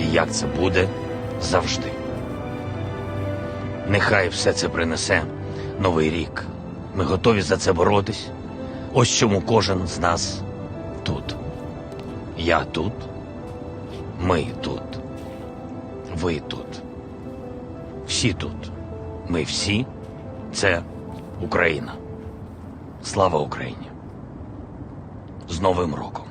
і як це буде завжди. Нехай все це принесе новий рік. Ми готові за це боротись. Ось чому кожен з нас тут. Я тут, ми тут, ви тут. Всі тут. Ми всі це Україна. Слава Україні! З Новим роком!